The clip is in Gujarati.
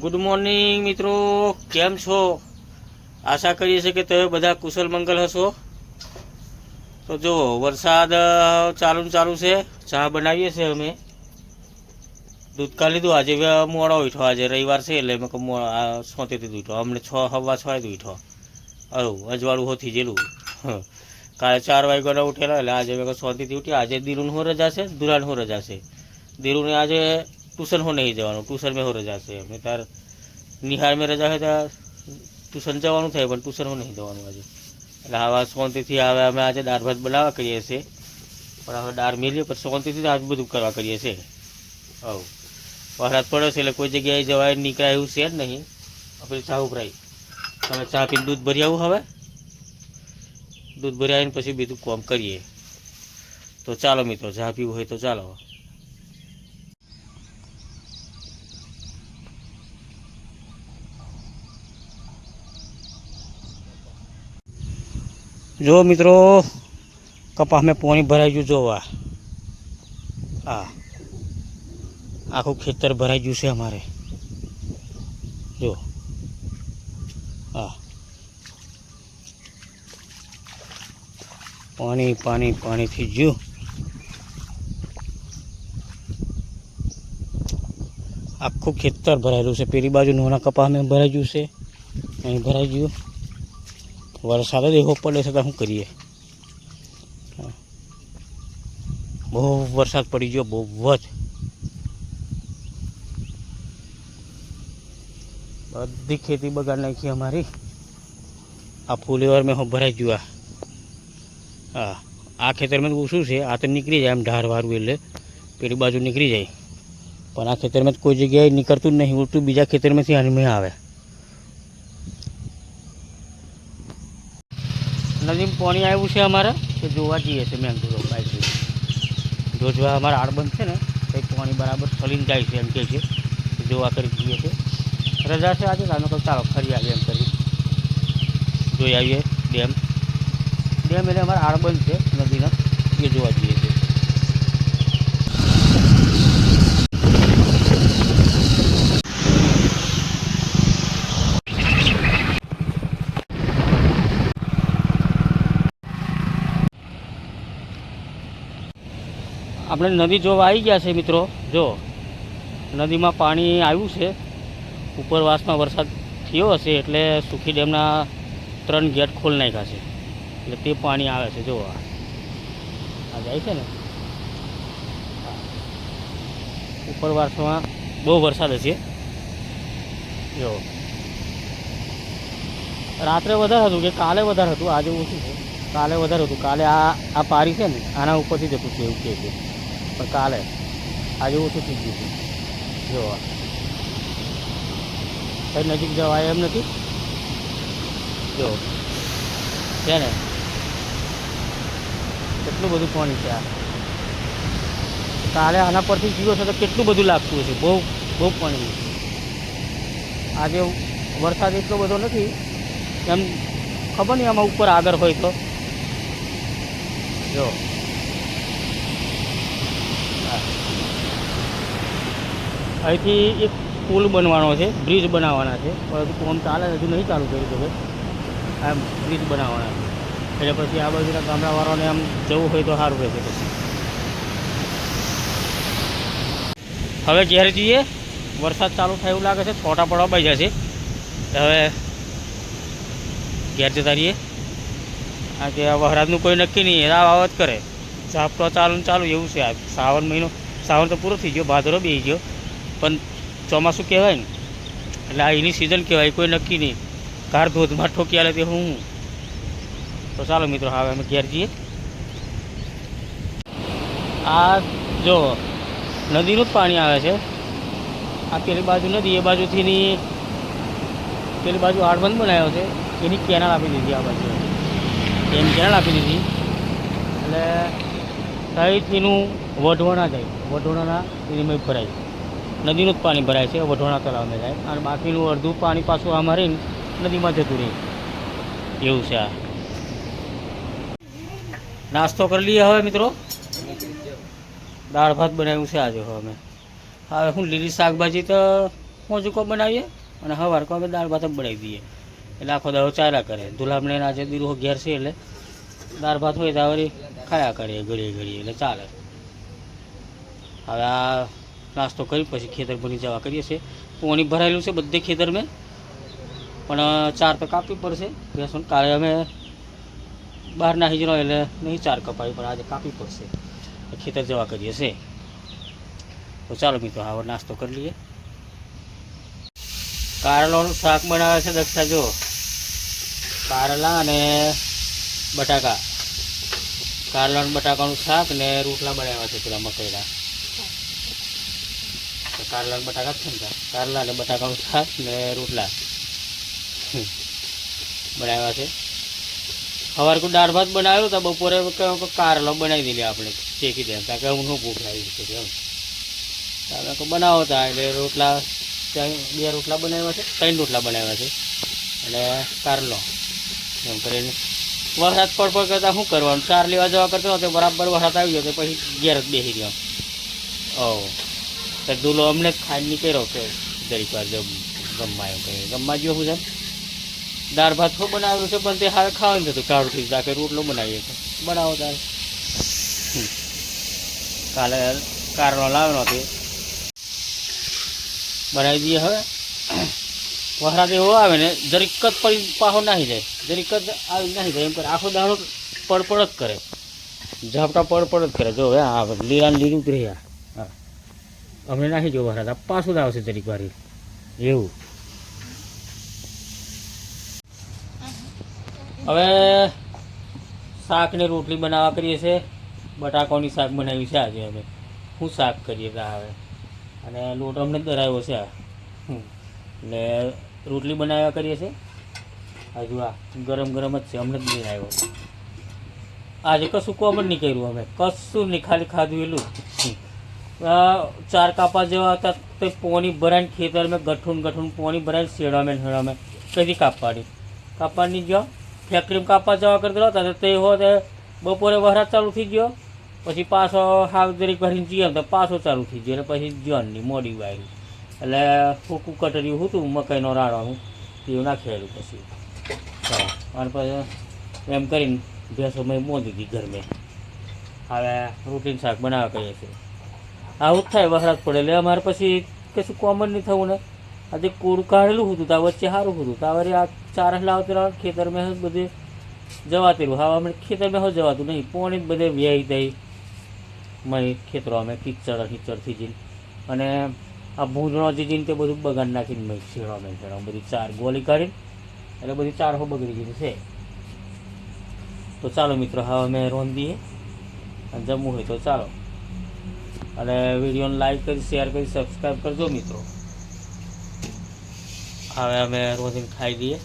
ગુડ મોર્નિંગ મિત્રો. કેમ છો? આશા કરીએ છીએ કે તમે બધા કુશલ મંગલ હશો. તો જો, વરસાદ ચાલુ ચાલુ છે. ચા બનાવીએ છીએ અમે. દૂધ કાઢી લીધું. આજે મોડો ઉઠો આજે રવિવાર છે એટલે મેં સોતેથી ઉઠો. અમને છ, હવા છ દૂઠો હવું અજવાળું હોથી જેલું. કાલે ચાર વાગ્યાના ઉઠેલા એટલે આજે મેં શાંતિથી ઉઠ્યા. આજે દીરુન હો રજા છે? દુરાન હો રજા છે? દીરુને આજે ટ્યુશન હો નહીં જવાનું ટ્યુશન મેં હો રજા છે અમે તાર નિહાર મેં રજા હોય ત્યાં ટ્યુશન જવાનું થાય પણ ટ્યુશન હો નહીં જવાનું આજે એટલે આવા શાંતિથી હવે અમે આજે દાળ ભાત બનાવવા કરીએ છીએ પણ હવે દાળ મેલીએ પણ શાંતિથી આજ બધું કરવા કરીએ છીએ હવ વરસાદ પડ્યો છે એટલે કોઈ જગ્યાએ જવાય નીકળાય એવું છે જ નહીં આપણે ચા ઉભરાય તમે ચા પીને દૂધ ભરી આવું હવે દૂધ ભરી આવીને પછી બીજું કોમ કરીએ તો ચાલો મિત્રો ચા પીવું હોય તો ચાલો જો મિત્રો કપાસ મેં પાણી ભરાઈ ગયું જોવા હા આખું ખેતર ભરાઈ ગયું છે અમારે જો હા પાણી પાણી પાણીથી જ્યું આખું ખેતર ભરાયેલું છે પેલી બાજુ નાના કપાસ મેં ભરાઈ ગયું છે અહીં ભરાઈ ગયું વરસાદ જ એવો પડે છે તો શું કરીએ. બહુ વરસાદ પડી ગયો, બહુ જ. બધી ખેતી બગાડ નાખી અમારી. આ ફૂલેવાર મેં હું ભરાઈ ગયું હા, આ ખેતરમાં તો ઓછું છે, આ તો નીકળી જાય એમ ઢારવાળું એટલે. પેલી બાજુ નીકળી જાય. પણ આ ખેતરમાં કોઈ જગ્યાએ નીકળતું જ નહીં, ઉલટું બીજા ખેતરમાંથી આની આવે નદીમાં પાણી આવ્યું છે અમારે, તો જોવા જઈએ છીએ મેં કીધું જો જોવા અમારા આડબંધ છે ને, તો પાણી બરાબર ફરીને જાય છે એમ કહે છે. જોવા કરી જઈએ છીએ. રજા છે આજે અમે કંઈક ચાલો ફરી આવીએ એમ કરી. જોઈ આવીએ ડેમ. ડેમ એટલે અમારા આડબંધ છે નદીનો એ જોવા જઈએ છીએ આપણે નદી જોવા આવી ગયા છે મિત્રો. જો, નદીમાં પાણી આવ્યું છે. ઉપરવાસમાં વરસાદ થયો હશે એટલે સુખી ડેમના ત્રણ ગેટ ખોલ નાખ્યા છે. એટલે તે પાણી આવે છે, જો આ. જાય છે ને? ઉપરવાસમાં બહુ વરસાદ હશે. જો. રાત્રે વધારે હતું કે કાલે વધારે હતું? આજે ઓછું છે. કાલે વધારે હતું. કાલે આ આ પારી છે ને, આના ઉપરથી જતું છે એવું કહે છે. પણ કાલે આજે ઓછું થઈ ગયું છે જો. કઈ નજીક જવાય એમ નથી જો છે ને કેટલું બધું પાણી છે આ કાલે આના પરથી જીવો છે તો કેટલું બધું લાગતું હશે? બહુ બહુ પાણી આજે વરસાદ એટલો બધો નથી. એમ ખબર નહીં આમાં ઉપર આગળ હોય તો. જો અહીંથી એક પુલ બનવાનો છે, બ્રિજ બનાવવાના છે, પરંતુ કોમ ચાલે હજુ નહીં ચાલુ કર્યું છે આમ બ્રિજ બનાવવાના છે. એટલે પછી આ બાજુના ગામડાવાળાને આમ જવું હોય તો સારું રહેશે પછી. હવે જ્યારે જઈએ, વરસાદ ચાલુ થાય એવું લાગે છે છોટા પડવા બાઈ જશે. હવે ઘેર જતા રહીએ. આ કે આ વરસાદનું કોઈ નક્કી નહીં આ વાવત કરે. ઝાપટો ચાલુ ચાલુ, એવું છે આ. શ્રાવણ મહિનો, શ્રાવણ તો પૂરો થઈ ગયો ભાદરો બી ગયો. પણ ચોમાસું કહેવાય ને, એટલે આ એની સિઝન કહેવાય, કોઈ નક્કી નહીં. કાર ધોધમાં ઠોકી તે હું. તો ચાલો મિત્રો, હવે અમે ઘેર જઈએ. આ જો નદીનું જ પાણી આવે છે. આ પેલી બાજુ નદી, એ બાજુથીની પેલી બાજુ આડબંધ બનાવ્યો છે. એની કેનાલ આપી દીધી આ બાજુ એની કેનાલ આપી દીધી. એટલે ત્યાંથીનું વઢવાણા જાય. એની ભરાય. નદીનું જ પાણી ભરાય છે વઢોણા તળાવમાં જાય. અને બાકીનું અડધું પાણી પાછું અમારે નદીમાં જતું રહે. એવું છે આ. નાસ્તો કરી લઈએ હવે મિત્રો. દાળ ભાત બનાવ્યું છે આજે હવે અમે. હવે હું લીલી શાકભાજી તો મોજુકો બનાવીએ? અને સવાર કો અમે દાળ ભાત જ બનાવી દઈએ. એટલે આખો દાડો ચાલ્યા કરે. ધુલામણે આજે દીરો ઘેર છે એટલે દાળ ભાત હોય તો ખાયા કરીએ ઘડીએ ઘડીએ એટલે ચાલે. હવે આ નાસ્તો કરી, પછી ખેતર બની જવા કરીએ છીએ. પાણી ભરાયેલું છે બધે ખેતર મેં. પણ ચાર તો કાપવી પડશે. ભેંસો કાલે અમે બહાર નાખી જરો એટલે નહીં ચાર કપાવી પણ આજે કાપવી પડશે. ખેતર જવા કરીએ છીએ. તો ચાલો મિત્રો, હવે નાસ્તો કરી લઈએ. કારેલાનું શાક બનાવે છે દક્ષા, જો. કારેલા અને બટાકા. કારેલા બટાકાનું શાક ને રોટલા બનાવ્યા છે પેલા મકાઈના. કારેલા બટાકા છે ને કારલા અને બટાકાનું શાક ને રોટલા. બનાવ્યા છે. સવાર કોઈ દાળ ભાત બનાવ્યો તો બપોરે કારલો બનાવી દીધી આપણે. શેકી દે. કારણ કે હું શું ભૂખ લાગી છે એમ. તમે તો બનાવો તા એટલે રોટલા બે રોટલા બનાવ્યા છે. ત્રણ રોટલા બનાવ્યા છે. અને કારલો. એમ કરીને વરસાદ પડ પડ કરતાં શું કરવાનું? ચાર લેવા જવા કરતો હતો બરાબર વરસાદ આવી ગયો તો પછી ઘેર જ બેસી ગયો ઓ દૂલો અમને ખાઈને કર્યો કે દરેક વાર ગમવા એમ કહે ગમવા જો હું દાળ ભાત તો બનાવેલું છે, પણ તે હાલ ખાવાનું થતું કાળું થઈ રાખે રોટલો બનાવીએ તો. બનાવો દાળ. કાલે કારનો લાવ્યો તે બનાવી દઈએ હવે. વરસાદ એવો આવે ને દરેક જ પડી પાહો નાહી જાય. દરેક જ આવી નાહી જાય. એમ કરે. આખો દાણો પડપડ જ કરે. ઝાપટા પડપડ જ કરે. જો હવે આ લીલા લીલું રહ્યા. હા અમને નાખી જો વરસાદ પાછું આવશે તરીક વારી. એવું. હવે શાક ને રોટલી બનાવવા કરીએ છીએ. બટાકાની શાક બનાવ્યું છે આજે અમે. શું શાક કરીએ તા હવે. અને લોટ અમને જ દરાવ્યો છે. ને રોટલી બનાવ્યા કરીએ છીએ. હજુ આ ગરમ ગરમ જ છે. અમને જ લઈને આવ્યો. આજે કશું કોમ નહીં કર્યું અમે. કશું નહીં. ખાલી ખાધું. આ ચાર કાપા જેવા હતા, તે પોણી ભરાઈને ખેતર મેં ગઠું ગઠું પોણી ભરાઈને શેડામે શેડામે કદી કાપવાની કાપવાની ગયો, ફેક્ટરીમાં કાપવા જવા કરતા હતા તો તે હો તે બપોરે વરસાદ ચાલુ થઈ ગયો, પછી પાછો હાવ દરેક ભરીને જઈએ તો પાછો ચાલુ થઈ ગયો એટલે પછી જોનની મોડી વાયરી. એટલે ફૂકું કટર્યું હતું, મકાઈનો રાડવાનું એવું નાખેલું પછી. અને પછી એમ કરીને ભેંસો મેં મોંધી દીધી ઘરમાં હવે રૂટીન શાક બનાવવા કહીએ છીએ. આવું જ થાય વરસાદ પડે. એટલે અમારે પછી કશું કોમન નહીં થવું ને. આજે કોડ કાઢેલું હતું ત્યાં વચ્ચે સારું હતું. તા વળી આ ચાર લાવતી ખેતરમાં બધે જવાતું રહ્યું. હવે અમે ખેતર મેં જવાતું નહીં. પોણી બધે વ્યાઈ થઈ. મય ખેતરો અમે કિચડ કિચડથી જઈને. અને આ ભૂંજણો જે જઈને તે બધું બગાડ નાખીને મેં છેડો મેં છેડો બધી ચાર ગોળી કાઢીને, એટલે બધી ચાર હો બગડી ગઈ છે. તો ચાલો મિત્રો, હવે અમે રોંધીએ અને જમવું હોય તો ચાલો. અને વિડીયોને લાઈક કરી શેર કરી સબસ્ક્રાઈબ કરજો મિત્રો. હવે અમે રોજિંગ ખાઈ દઈએ